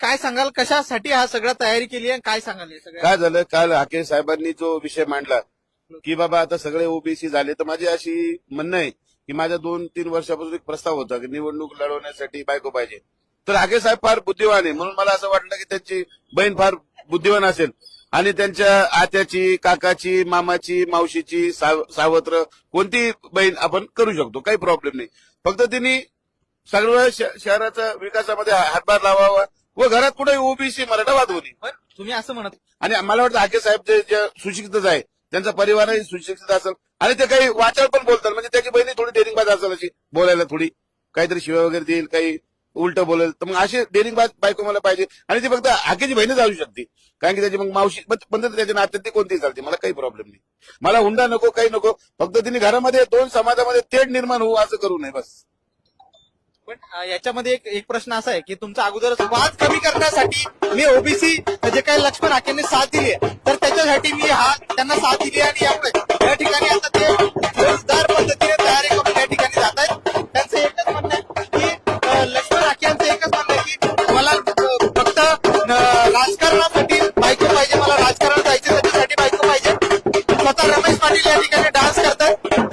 काय सांगाल? कशासाठी हा सगळा तयारी केली आहे? काय सांगाल हे सगळं? काय झालं? काल हाके साहेबांनी जो विषय मांडला की बाबा आता सगळे ओबीसी झाले तर माझी अशी म्हणणं आहे की माझ्या दोन तीन वर्षापासून एक प्रस्ताव होता की निवडणूक लढवण्यासाठी बायको पाहिजे. तर हाके साहेब फार बुद्धिवान आहे म्हणून मला असं वाटलं की त्यांची बहीण फार बुद्धिवान असेल. आणि त्यांच्या आत्याची काकाची मामाची मावशीची साव- सावत्र कोणती बहीण आपण करू शकतो काही प्रॉब्लेम नाही. फक्त तिने सगळं शहराचा विकासामध्ये हातभार लावावा व घरात कुठे ओबीसी मराठा वादवली पण तुम्ही असं म्हणत आणि मला वाटतं हाके साहेब जे जे सुशिक्षितच आहे त्यांचा परिवारही सुशिक्षित असेल. आणि ते काही वाचाळ पण बोलतात. म्हणजे त्याची बहिणी थोडी डेरिंगबाज असेल अशी बोलायला थोडी. काहीतरी शिव्या वगैरे देईल काही उलट बोलेल. तर मग अशी डेरिंगबाज बायको मला पाहिजे. आणि ती फक्त हाकेची बहिणीच असू शकते. कारण की त्याची मग मावशी पण पण त्याच्या नात्यात ती कोणतीही चालते. मला काही प्रॉब्लेम नाही. मला हुंडा नको काही नको. फक्त तिने घरामध्ये दोन समाजामध्ये तेढ निर्माण होऊ असं करू नये बस. पण याच्यामध्ये एक एक प्रश्न असा आहे की तुमचा अगोदरच वाद कमी करण्यासाठी मी ओबीसी जे काही लक्ष्मण हाकेंनी साथ दिली आहे. तर त्याच्यासाठी मी हा त्यांना साथ दिली आणि यामुळे या ठिकाणी आता ते जोरदार पद्धतीने तयारी करून या ठिकाणी जात आहेत. त्यांचं एकच म्हणणं आहे की लक्ष्मण हाके यांचं एकच म्हणणं आहे की मला फक्त राजकारणासाठी बायको पाहिजे. मला राजकारण जायचं त्याच्यासाठी बायको पाहिजे. स्वतः रमेश पाटील या ठिकाणी डान्स करतात.